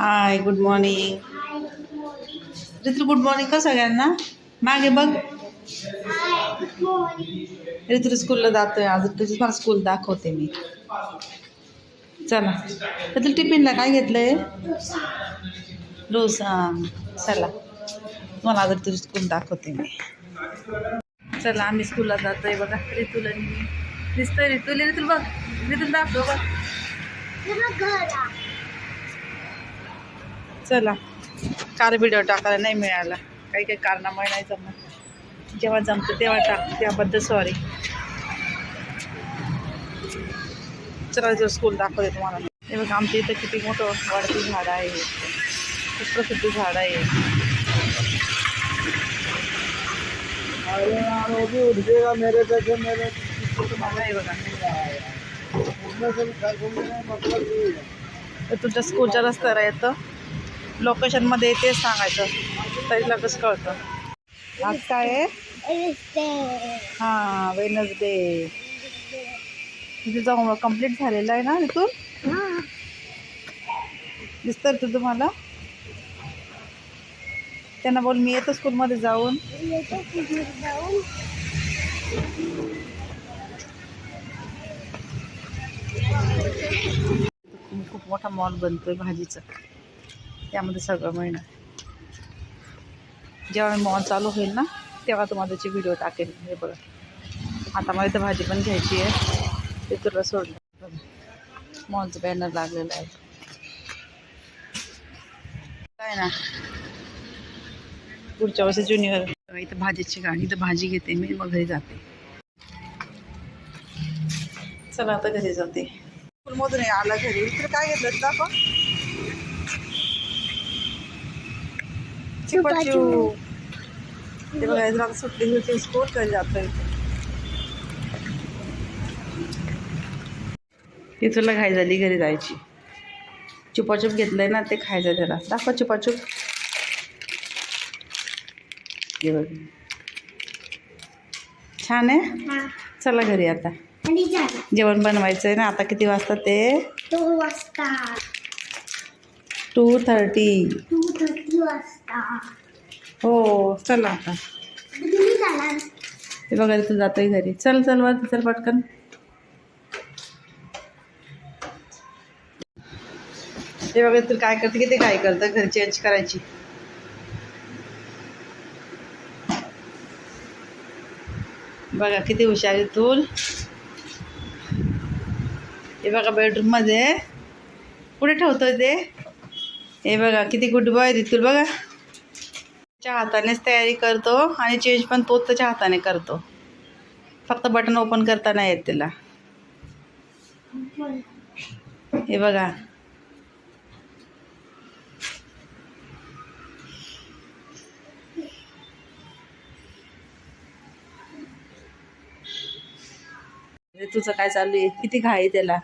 Hi good morning Ritu good morning का सगळ्यांना? मागे बघ. ऋतू स्कूलला जातोय आज तुझी मला स्कूल दाखवते मी. चला. ऋतू टिफिनला काय घेतलंय? डोसा चला. तुम्हाला आज तुझी स्कूल दाखवते मी. चला आम्ही स्कूलला जातोय बघा. ऋतूला मी. दिसतोय ऋतूला ऋतू बघ. ऋतू दाखव बघ. चला. कार व्हिडिओ टाकायला नाही मिळाला. काही काही कारणामुळे नाही जमत जेव्हा जमतं तेव्हा टाक. त्याबद्दल सॉरी चला जर स्कूल दाखवते तुम्हाला. हे बघा आमच्या इथं किती मोठं वाढती झाड आहे. खूप प्रसिद्ध झाड आहे. मेरे बघा. तुमच्या स्कूलच्या रस्त्यावर येतं लोकेशनमध्ये तेच सांगायचं तरी लगेच कळतं. आज काय आहे? हां वेनसडे. तिथे जाऊन कंप्लीट झालेलं आहे ना इथून? दिसतं तू तुम्हाला? त्यांना बोल मी येतो स्कूलमध्ये जाऊन. खूप मोठा मॉल बनतोय भाजीचा. त्यामध्ये सगळं मिळणार. जेव्हा मॉल चालू होईल ना तेव्हा तुम्हाला त्याची व्हिडिओ टाकेल. हे बघा. आता मला इथं भाजी पण घ्यायची आहे. ते तुला सोडलं बघा मॉलचं बॅनर लागलेलं आहे. काय ना. पुढच्या वर्षी ज्युनियर इथं भाजीची गाडी इथं भाजी घेते मी मग घरी जाते. चला आता घरी जाते. स्कूलमधून आला घरी. इकडे काय घेतलं आपण? चिपाचू ते बघा इथं आता सुटली होती स्कूल घरी जातो इथे तुला घाई झाली घरी जायची. चुपाचूप घेतलंय ना ते खायचं त्याला. दाखव चुपाचूप. हे बघ. छान आहे? चला घरी आता. जेवण बनवायचं आहे ना आता किती वाजता ते? वाजता. To thirty. टू थर्टी वाजता. हो चला आता. तुम्ही जाणार हे बघा तू जातोय घरी. चल चल वर चल पटकन. हे बघा तू काय करते किती काय करतं घरी चेंज करायची. बघा किती हुशार आहे तू. हे बघा बेडरूममध्ये कुठे ठेवतोय ते? हे बघा किती गुड बॉय रितुल बघा. त्याच्या हातानेच तयारी करतो आणि चेंज पण तोच त्याच्या हाताने करतो. फक्त बटन ओपन करता नाही येत त्याला हे बघा. तुझं काय चालू आहे? किती घाई आहे त्याला?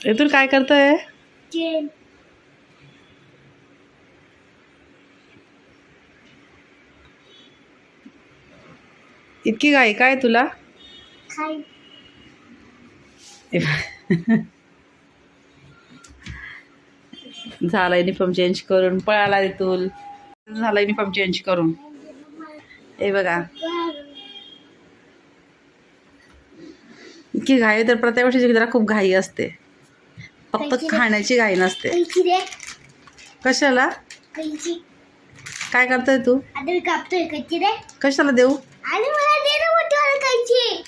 तू काय करतोय? इतकी घाई काय तुला? झाला युनिफॉर्म चेंज करून पळाला रितुल झाला युनिफॉर्म चेंज करून. हे बघा. इतकी घाई तर प्रत्येक वर्षी जरा खूप घाई असते. फक्त? खाण्याची घाई नसते. कशाला? काय करतोय तू? कापतोय कशाला देऊ? आणि मला दे ना मोठी कैची